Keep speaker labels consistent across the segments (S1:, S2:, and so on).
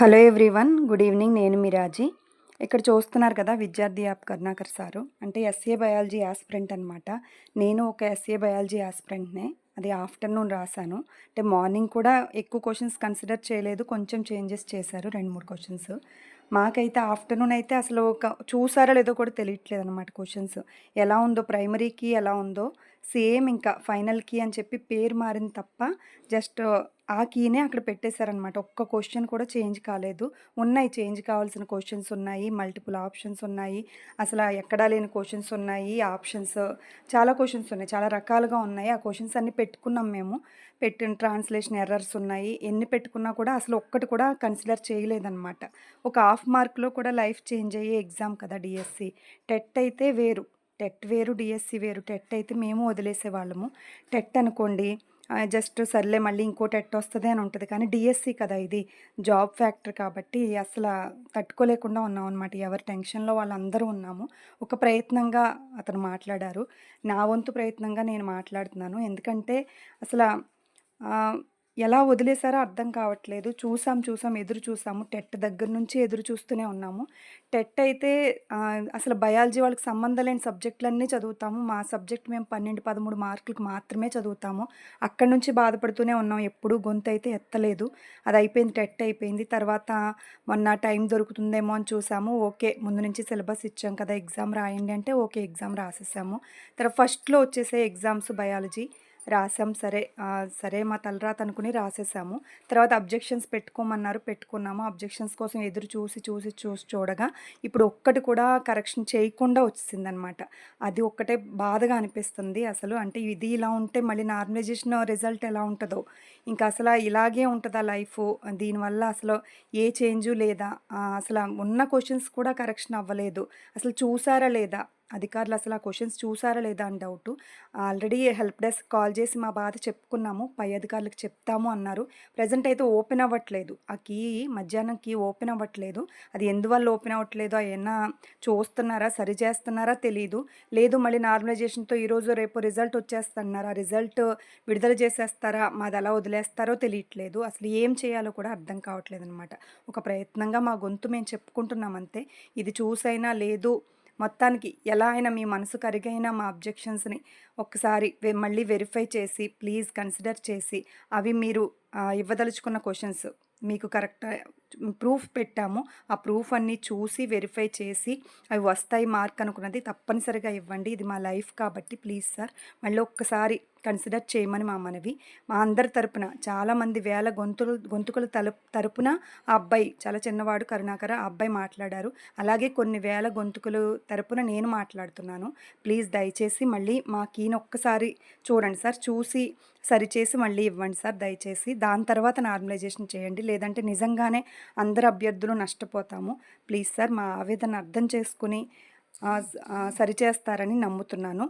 S1: Hello everyone good evening. నేను మిరాజీ ఇక్కడ చూస్తున్నారు కదా విద్యార్థి యాప్ కరుణాకర్ సారు. అంటే ఎస్ఏ బయాలజీ యాస్పిరెంట్ అనమాట నేను ఒక ఎస్ఏ బయాలజీ యాస్పిరెంట్నే. అది ఆఫ్టర్నూన్ రాశాను. అంటే మార్నింగ్ కూడా ఎక్కువ క్వశ్చన్స్ కన్సిడర్ చేయలేదు. కొంచెం చేంజెస్ చేశారు. రెండు మూడు క్వశ్చన్స్. మాకైతే ఆఫ్టర్నూన్ అయితే అసలు ఒక చూసారో లేదో కూడా తెలియట్లేదు అనమాట క్వశ్చన్స్. ఎలా ఉందో ప్రైమరీకి ఎలా ఉందో సేమ్ ఇంకా ఫైనల్కి అని చెప్పి పేరు మారింది తప్ప జస్ట్ ఆ కీనే అక్కడ పెట్టేశారనమాట. ఒక్క క్వశ్చన్ కూడా చేంజ్ కాలేదు. ఉన్నాయి చేంజ్ కావాల్సిన క్వశ్చన్స్ ఉన్నాయి మల్టిపుల్ ఆప్షన్స్ ఉన్నాయి అసలు ఎక్కడా లేని క్వశ్చన్స్ ఉన్నాయి ఆప్షన్స్ చాలా క్వశ్చన్స్ ఉన్నాయి చాలా రకాలుగా ఉన్నాయి. ఆ క్వశ్చన్స్ అన్ని పెట్టుకున్నాం మేము. పెట్టిన ట్రాన్స్లేషన్ ఎర్రర్స్ ఉన్నాయి. ఎన్ని పెట్టుకున్నా కూడా అసలు ఒక్కటి కూడా కన్సిడర్ చేయలేదన్నమాట ఒక హాఫ్ మార్క్లో కూడా లైఫ్ చేంజ్ అయ్యే ఎగ్జామ్ కదా డిఎస్సి. టెట్ అయితే వేరు. టెట్ వేరు డిఎస్సి వేరు. టెట్ అయితే మేము వదిలేసేవాళ్ళము. టెట్ అనుకోండి జస్ట్ సర్లే మళ్ళీ ఇంకోటి టెట్ వస్తుంది అని ఉంటుంది. కానీ డిఎస్సి కదా ఇది. జాబ్ ఫ్యాక్టర్ కాబట్టి అసలు తట్టుకోలేకుండా ఉన్నాం అనమాట ఎవరి టెన్షన్లో వాళ్ళందరూ ఉన్నాము. ఒక ప్రయత్నంగా అతను మాట్లాడారు. నా వంతు ప్రయత్నంగా నేను మాట్లాడుతున్నాను. ఎందుకంటే అసలు ఎలా వదిలేసారో అర్థం కావట్లేదు. చూసాం చూసాం ఎదురు చూసాము. టెట్ దగ్గర నుంచి ఎదురు చూస్తూనే ఉన్నాము. టెట్ అయితే అసలు బయాలజీ వాళ్ళకి సంబంధం లేని సబ్జెక్టులన్నీ చదువుతాము. మా సబ్జెక్ట్ మేము పన్నెండు పదమూడు మార్కులకు మాత్రమే చదువుతాము. అక్కడి నుంచి బాధపడుతూనే ఉన్నాం. ఎప్పుడు గొంతు అయితే ఎత్తలేదు. అది అయిపోయింది టెట్ అయిపోయింది. తర్వాత మొన్న టైం దొరుకుతుందేమో అని చూసాము. ఓకే ముందు నుంచి సిలబస్ ఇచ్చాం కదా ఎగ్జామ్ రాయండి అంటే ఓకే ఎగ్జామ్ రాసేసాము. తర్వాత ఫస్ట్లో వచ్చేసే ఎగ్జామ్స్ బయాలజీ. రాసాం. సరే సరే మా తలరాత అనుకుని రాసేసాము. తర్వాత అబ్జెక్షన్స్ పెట్టుకోమన్నారు. పెట్టుకున్నాము. అబ్జెక్షన్స్ కోసం ఎదురు చూసి చూసి చూసి చూడగా ఇప్పుడు ఒక్కటి కూడా కరెక్షన్ చేయకుండా వచ్చిందనమాట అది ఒక్కటే బాధగా అనిపిస్తుంది అసలు. అంటే ఇది ఇలా ఉంటే మళ్ళీ నార్మలైజేషన్ రిజల్ట్ ఎలా ఉంటుందో. ఇంకా అసలు ఇలాగే ఉంటుందా లైఫ్? దీనివల్ల అసలు ఏ చేంజు లేదా? అసలు ఉన్న క్వశ్చన్స్ కూడా కరెక్షన్ అవ్వలేదు. అసలు చూసారా లేదా? అధికారులు అసలు ఆ క్వశ్చన్స్ చూసారా లేదా అని doubt. Already help desk call చేసి మా బాధ చెప్పుకున్నాము. పై అధికారులకు చెప్తాము అన్నారు. ప్రజెంట్ అయితే ఓపెన్ అవ్వట్లేదు. ఆ కీ మధ్యాహ్నం కీ ఓపెన్ అవ్వట్లేదు. అది ఎందువల్ల ఓపెన్ అవ్వట్లేదు? ఏమన్నా చూస్తున్నారా? సరి చేస్తున్నారా? తెలియదు లేదు మళ్ళీ నార్మలైజేషన్తో ఈరోజు రేపు రిజల్ట్ వచ్చేస్తున్నారా? రిజల్ట్ విడుదల చేసేస్తారా? మాది అలా వదిలేస్తారో తెలియట్లేదు. అసలు ఏం చేయాలో కూడా అర్థం కావట్లేదు అనమాట ఒక ప్రయత్నంగా మా గొంతు మేము చెప్పుకుంటున్నాం అంతే ఇది చూసైనా లేదు. మొత్తానికి ఎలా అయినా మీ మనసు కరిగైనా మా అబ్జెక్షన్స్ని ఒకసారి మళ్ళీ వెరిఫై చేసి ప్లీజ్ కన్సిడర్ చేసి అవి మీరు ఇవ్వదలుచుకున్న క్వశ్చన్స్ మీకు కరెక్ట్ ప్రూఫ్ పెట్టాము. ఆ ప్రూఫ్ అన్నీ చూసి వెరిఫై చేసి అవి వస్తాయి మార్క్ అనుకున్నది తప్పనిసరిగా ఇవ్వండి. ఇది మా లైఫ్ కాబట్టి ప్లీజ్ సార్. మళ్ళీ ఒక్కసారి కన్సిడర్ చేయమని మా మనవి. మా అందరి తరపున చాలామంది వేల గొంతులు గొంతుకుల తల తరపున ఆ అబ్బాయి చాలా చిన్నవాడు కరుణాకర ఆ అబ్బాయి మాట్లాడారు. అలాగే కొన్ని వేల గొంతుకులు తరపున నేను మాట్లాడుతున్నాను. ప్లీజ్ దయచేసి మళ్ళీ మా కీని ఒక్కసారి చూడండి సార్. చూసి సరిచేసి మళ్ళీ ఇవ్వండి సార్ దయచేసి. దాని తర్వాత నార్మలైజేషన్ చేయండి. లేదంటే నిజంగానే అందరు అభ్యర్థులు నష్టపోతాము. ప్లీజ్ సార్ మా ఆవేదన అర్థం చేసుకుని సరిచేస్తారని నమ్ముతున్నాను.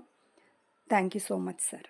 S1: Thank you so much sir.